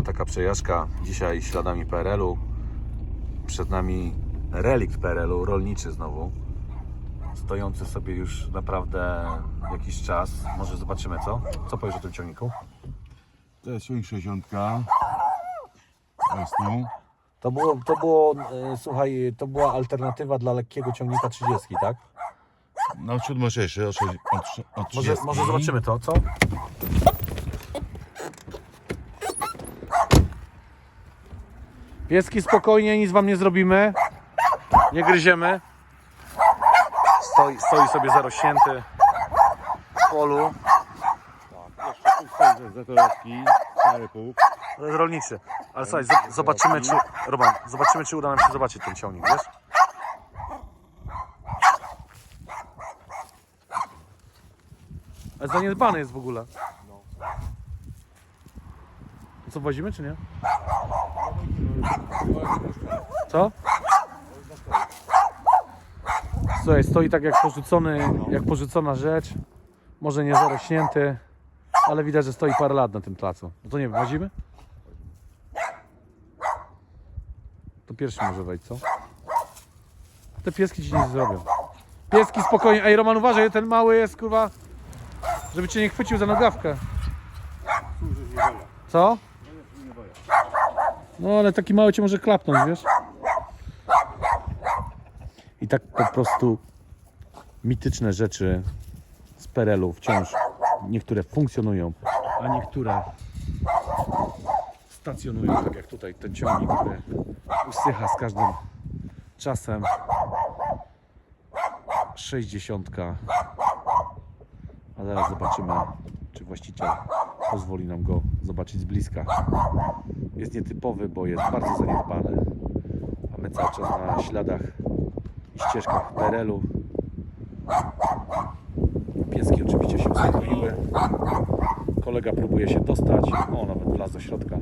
Siema, taka przejażdżka. Dzisiaj śladami PRL-u. Przed nami relikt PRL-u, rolniczy znowu. Stojący sobie już naprawdę jakiś czas. Może zobaczymy co? Co powiesz o tym ciągniku? To jest ciągnik 60. Jasną. To było, to było e, słuchaj, to była alternatywa dla lekkiego ciągnika 30, tak? No od, sześć- od, od Może, 30. może zobaczymy to, co? Pieski spokojnie, nic wam nie zrobimy. Nie gryziemy. Stoi, stoi sobie zarośnięty w polu. Jeszcze tu stary. To jest rolniczy. Ale słuchaj, z- zobaczymy czy, Roman, zobaczymy czy uda nam się zobaczyć ten ciągnik, wiesz? Ale zaniedbany jest w ogóle. Co, wozimy czy nie? Co? Słuchaj, stoi tak jak porzucony, jak porzucona rzecz. Może nie zarośnięty, ale widać, że stoi parę lat na tym placu. No to nie wiem, wozimy? To pierwszy może wejść, co? Te pieski ci nic zrobią. Pieski spokojnie. Ej, Roman, uważaj, ten mały jest, kurwa, żeby cię nie chwycił za nogawkę. Co? No, ale taki mały cię może klapnąć, wiesz? I tak po prostu mityczne rzeczy z PRL-u wciąż niektóre funkcjonują, a niektóre stacjonują, tak jak tutaj ten ciągnik, który usycha z każdym czasem. 60. A zaraz zobaczymy, czy właściciel pozwoli nam go zobaczyć z bliska. Jest nietypowy, bo jest bardzo zaniedbany, a my cały czas na śladach i ścieżkach PRL-u. Pieski oczywiście się uspokoiły. Kolega próbuje się dostać. O, nawet wlazł do środka.